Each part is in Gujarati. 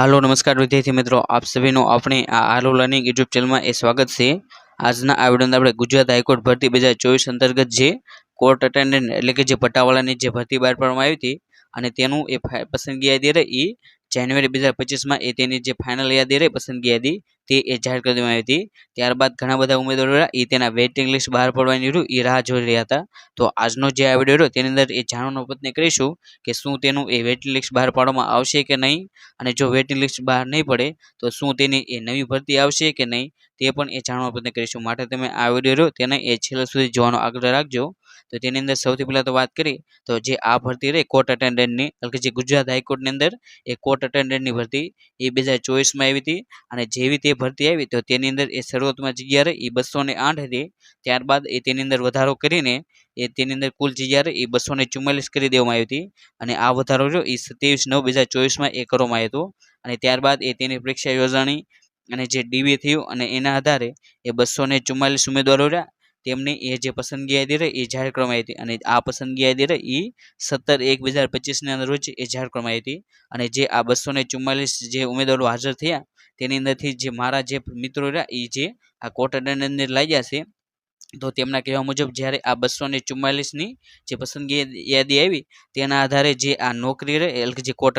હાલો, નમસ્કાર વિદ્યાર્થી મિત્રો. આપ સભીનું આપણે આ આલો લર્નિંગ યુટ્યુબ ચેનલમાં એ સ્વાગત છે. આજના આ વિડીયોની આપણે ગુજરાત હાઈકોર્ટ ભરતી બે ચોવીસ અંતર્ગત જે કોર્ટ અટેન્ડન્ટ એટલે કે જે પટ્ટાવાળાની જે ભરતી બહાર પાડવામાં આવી હતી અને તેનું એ પસંદગી યાદી રહી. એ જાન્યુઆરી બે હજાર પચીસમાં એ તેની જે ફાઇનલ યાદી રહી, પસંદગી યાદી. તે એ જાહેર કરી દેવામાં આવી હતી. ત્યારબાદ ઘણા બધા ઉમેદવારો રહ્યા. એ તેના વેઇટિંગ લિસ્ટ બહાર પડવાની રહ્યું. એ રાહ જોઈ રહ્યા હતા. તો આજનો જે આ વીડિયો રહ્યો, તેની અંદર એ જાણવાનો પ્રયત્ન કરીશું કે શું તેનું એ વેઇટિંગ લિસ્ટ બહાર પાડવામાં આવશે કે નહીં? અને જો વેઇટિંગ લિસ્ટ બહાર નહીં પડે, તો શું તેની એ નવી ભરતી આવશે કે નહીં? તે પણ એ જાણવા પ્રયત્ન કરીશું. માટે તમે આ વીડિયો રહ્યો, તેને એ છેલ્લે સુધી જોવાનો આગ્રહ રાખજો. તો તેની અંદર સૌથી પહેલાં તો વાત કરી તો જે આ ભરતી રહી કોર્ટ અટેન્ડન્ટની એટલે કે જે ગુજરાત હાઈકોર્ટની અંદર એ કોર્ટ અટેન્ડન્ટની ભરતી, એ બે હજાર ચોવીસમાં આવી હતી. અને જેવી તે ભરતી આવી, તો તેની અંદર એ શરૂઆતમાં જગ્યા રહી, એ બસો ને આઠ હતી. ત્યારબાદ એ તેની અંદર વધારો કરીને, એ તેની અંદર કુલ જગ્યા રહી, એ બસો ને ચુમ્માલીસ કરી દેવામાં આવી હતી. અને આ વધારો રહ્યો, એ સત્યાવીસ નવ બે હજાર ચોવીસમાં એ કરવામાં આવ્યો અને ત્યારબાદ એ તેની પરીક્ષા યોજાણી અને જે ડીવી થયું અને એના આધારે એ બસો ને ચુમ્માલીસ ઉમેદવારો રહ્યા. તેમની એ જે પસંદગી યાદી રહી, એ જાહેર કરવામાં આવી હતી. અને આ પસંદગી યાદી રહી એ સત્તર એક બે હજાર પચીસના રોજ એ જાહેર કરવામાં આવી હતી. અને જે આ બસો ને ચુમ્માલીસ જે ઉમેદવારો હાજર થયા તેની અંદરથી જે મારા જે મિત્રો રહ્યા એ જે આ કોટડાની અંદર લાગ્યા છે, તો તેમના કહેવા મુજબ જ્યારે આ બસો ને ચુમ્માલીસની જે પસંદગી યાદી આવી, તેના આધારે જે આ નોકરી રહે એટલે કે જે કોર્ટ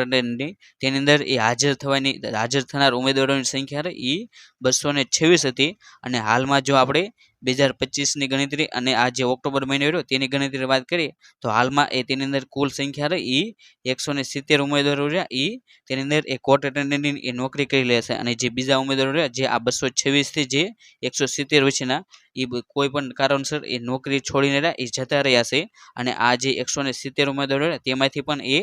તેની અંદર એ હાજર થવાની, હાજર થનાર ઉમેદવારોની સંખ્યા રહે એ બસો છવ્વીસ હતી. અને હાલમાં જો આપણે બે હજાર પચીસની ગણતરી અને આ જે ઓક્ટોબર મહિનો રહ્યો તેની ગણતરી વાત કરીએ, તો હાલમાં એ તેની અંદર કુલ સંખ્યા રહી એ એકસો ને સિત્તેર ઉમેદવારો રહ્યા એ તેની અંદર એ કોર્ટ એટેન્ડન્ટની એ નોકરી કરી લેશે અને જે બીજા ઉમેદવારો રહ્યા, જે આ બસો છવ્વીસથી જે એકસો સિત્તેર વચ્ચેના એ કોઈ પણ કારણસર એ નોકરી છોડીને રહ્યા એ જતા રહ્યા છે. અને આ જે એકસો ને સિત્તેર ઉમેદવારો તેમાંથી પણ એ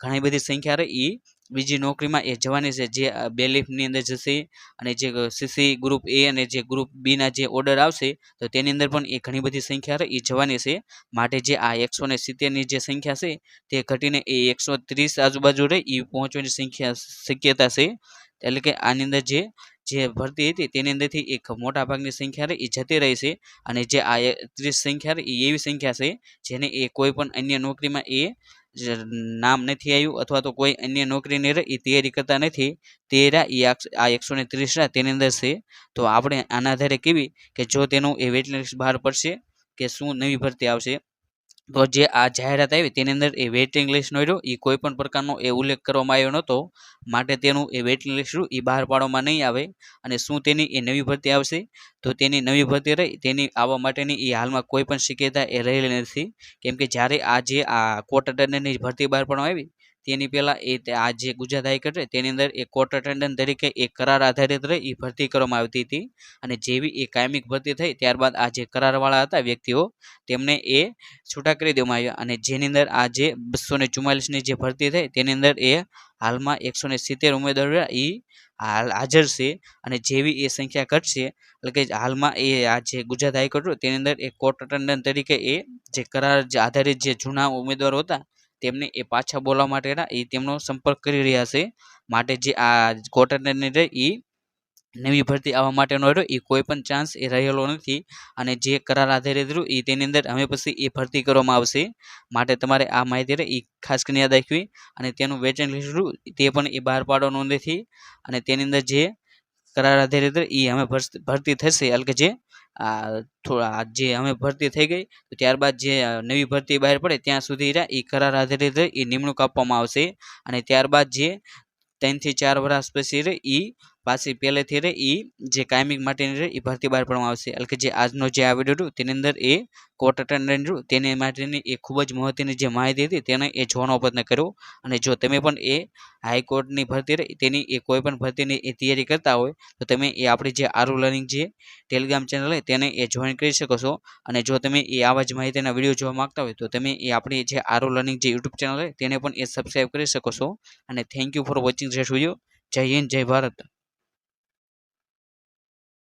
ઘણી બધી સંખ્યા રહી એ બીજી નોકરીમાં એ જવાની છે, જે બેલીફની અંદર જશે અને જે સીસી ગ્રુપ એ અને જે ગ્રુપ બીના જે ઓર્ડર આવશે, તો તેની અંદર પણ એ ઘણી બધી સંખ્યા રહે, એ જવાની છે. માટે જે આ એકસો ને સિત્તેરની જે સંખ્યા છે, તે ઘટીને એ એકસો ત્રીસ આજુબાજુ રહે, એ પહોંચવાની સંખ્યા, શક્યતા છે. એટલે કે આની અંદર જે જે ભરતી હતી તેની અંદરથી એક મોટા ભાગની સંખ્યા એ જતી રહી છે. અને જે આ ત્રીસ સંખ્યા એ એવી સંખ્યા છે જેને એ કોઈ પણ અન્ય નોકરીમાં એ નામ નથી આવ્યું અથવા તો કોઈ અન્ય નોકરીની એ તૈયારી કરતા નથી. તે રહ્યા એ આ એકસો ને ત્રીસ રહ્યા તેની અંદર છે. તો આપણે આના આધારે કેવી કે જો તેનું એ વેટલિસ્ટ બહાર પડશે કે શું નવી ભરતી આવશે તો જે આ જાહેરાત આવી તેની અંદર એ વેઇટિંગ લિસ્ટનો રહ્યો એ કોઈ પણ પ્રકારનો એ ઉલ્લેખ કરવામાં આવ્યો નહોતો. માટે તેનું એ વેઇટિંગ લિસ્ટ રહ્યું એ બહાર પાડવામાં નહીં આવે. અને શું તેની એ નવી ભરતી આવશે? તો તેની નવી ભરતી રહી. તેની આવવા માટેની એ હાલમાં કોઈ પણ શક્યતા એ રહેલી નથી. કેમ કે જ્યારે આ જે આ કોર્ટ અટેન્ડન્ટની ભરતી બહાર પાડવામાં આવી તેની પહેલાં એ આ જે ગુજરાત હાઈકોર્ટ છે, તેની અંદર એ કોર્ટ અટેન્ડન્ટ તરીકે એ કરાર આધારિત રહી એ ભરતી કરવામાં આવતી હતી. અને જેવી એ કાયમિક ભરતી થઈ, ત્યારબાદ આ જે કરારવાળા હતા વ્યક્તિઓ, તેમને એ છૂટા કરી દેવામાં આવ્યા. અને જેની અંદર આ જે બસો ને ચુમ્માલીસની જે ભરતી થઈ, તેની અંદર એ હાલમાં એકસો ને સિત્તેર ઉમેદવારો એ હાલ હાજર છે. અને જેવી એ સંખ્યા ઘટશે, એટલે કે હાલમાં એ આ જે ગુજરાત હાઈકોર્ટ તેની અંદર એ કોર્ટ અટેન્ડન્ટ તરીકે એ જે કરાર આધારિત જે જૂના ઉમેદવારો હતા તેમને એ પાછા બોલાવવા માટેના એ તેમનો સંપર્ક કરી રહ્યા છે. માટે જે આ અટેન્ડન્ટ રહે એ નવી ભરતી આવવા માટેનો રહ્યો એ કોઈ પણ ચાન્સ એ રહેલો નથી. અને જે કરાર આધારિત રહ્યું એ તેની અંદર હવે પછી એ ભરતી કરવામાં આવશે. માટે તમારે આ માહિતી રહે એ ખાસ કરીને યાદ રાખવી. અને તેનું વેચાણ લીધું તે પણ એ બહાર પાડવાનું નથી અને તેની અંદર જે કરાર આધારિત એ ભરસ- ભરતી થશે એટલે કે જે આ થોડા જે અમે ભરતી થઈ ગઈ, તો ત્યારબાદ જે નવી ભરતી બહાર પડે ત્યાં સુધી એ કરાર આધારિત એ નિમણૂક આપવામાં આવશે. અને ત્યારબાદ જે ત્રણથી ચાર વર્ષ પછી એ પાછી પહેલેથી રહે એ જે કાયમિક માટેની રહે એ ભરતી બહાર પાડવામાં આવશે. એટલે કે જે આજનો જે આ વીડિયો તેની અંદર એ કોર્ટ અટેન્ડન્ટ રહ્યું, તેની માટેની એ ખૂબ જ મહત્વની જે માહિતી હતી, તેને એ જોવાનો પ્રયત્ન કર્યો. અને જો તમે પણ એ હાઈકોર્ટની ભરતી રહે, તેની એ કોઈ પણ ભરતીની એ તૈયારી કરતા હોય, તો તમે એ આપણી જે આરુ લર્નિંગ જે ટેલિગ્રામ ચેનલ હોય તેને એ જોઈન કરી શકો છો. અને જો તમે એ આવા જ માહિતીના વીડિયો જોવા માગતા હોય, તો તમે એ આપણી જે આરુ લર્નિંગ જે યુટ્યુબ ચેનલ હોય તેને પણ એ સબસ્ક્રાઈબ કરી શકો છો. અને thank you for watching this video Jai Hind, Jai Bharat.